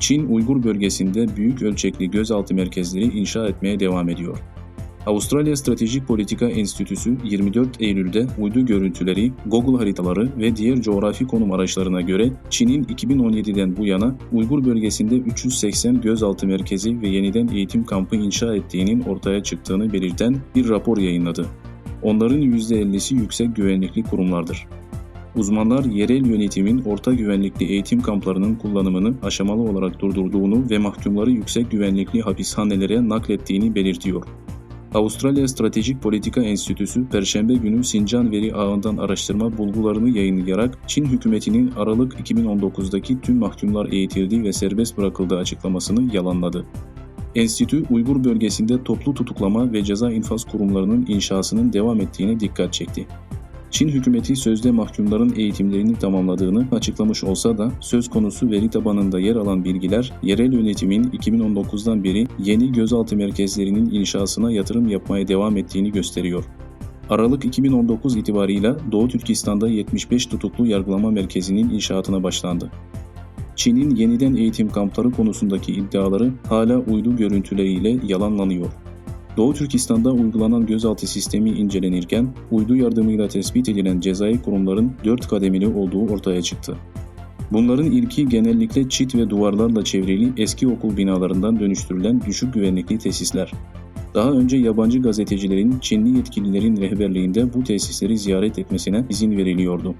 Çin Uygur bölgesinde büyük ölçekli gözaltı merkezleri inşa etmeye devam ediyor. Avustralya Stratejik Politika Enstitüsü 24 Eylül'de uydu görüntüleri, Google haritaları ve diğer coğrafi konum araçlarına göre Çin'in 2017'den bu yana Uygur bölgesinde 380 gözaltı merkezi ve yeniden eğitim kampı inşa ettiğinin ortaya çıktığını belirten bir rapor yayınladı. Onların %50'si yüksek güvenlikli kurumlardır. Uzmanlar yerel yönetimin orta güvenlikli eğitim kamplarının kullanımını aşamalı olarak durdurduğunu ve mahkumları yüksek güvenlikli hapishanelere naklettiğini belirtiyor. Avustralya Stratejik Politika Enstitüsü Perşembe günü Sincan veri ağından araştırma bulgularını yayınlayarak Çin hükümetinin Aralık 2019'daki tüm mahkumlar eğitildi ve serbest bırakıldığı açıklamasını yalanladı. Enstitü, Uygur bölgesinde toplu tutuklama ve ceza infaz kurumlarının inşasının devam ettiğine dikkat çekti. Çin hükümeti sözde mahkumların eğitimlerini tamamladığını açıklamış olsa da söz konusu veri tabanında yer alan bilgiler yerel yönetimin 2019'dan beri yeni gözaltı merkezlerinin inşasına yatırım yapmaya devam ettiğini gösteriyor. Aralık 2019 itibarıyla Doğu Türkistan'da 75 tutuklu yargılama merkezinin inşaatına başlandı. Çin'in yeniden eğitim kampları konusundaki iddiaları hala uydu görüntüleriyle yalanlanıyor. Doğu Türkistan'da uygulanan gözaltı sistemi incelenirken uydu yardımıyla tespit edilen cezai kurumların 4 kademeli olduğu ortaya çıktı. Bunların ilki genellikle çit ve duvarlarla çevrili eski okul binalarından dönüştürülen düşük güvenlikli tesisler. Daha önce yabancı gazetecilerin Çinli yetkililerin rehberliğinde bu tesisleri ziyaret etmesine izin veriliyordu.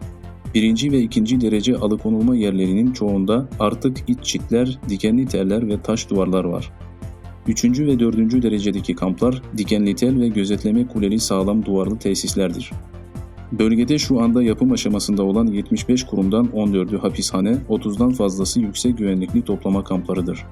Birinci ve ikinci derece alıkonulma yerlerinin çoğunda artık iç çitler, dikenli teller ve taş duvarlar var. Üçüncü ve dördüncü derecedeki kamplar dikenli tel ve gözetleme kuleli sağlam duvarlı tesislerdir. Bölgede şu anda yapım aşamasında olan 75 kurumdan 14'ü hapishane, 30'dan fazlası yüksek güvenlikli toplama kamplarıdır.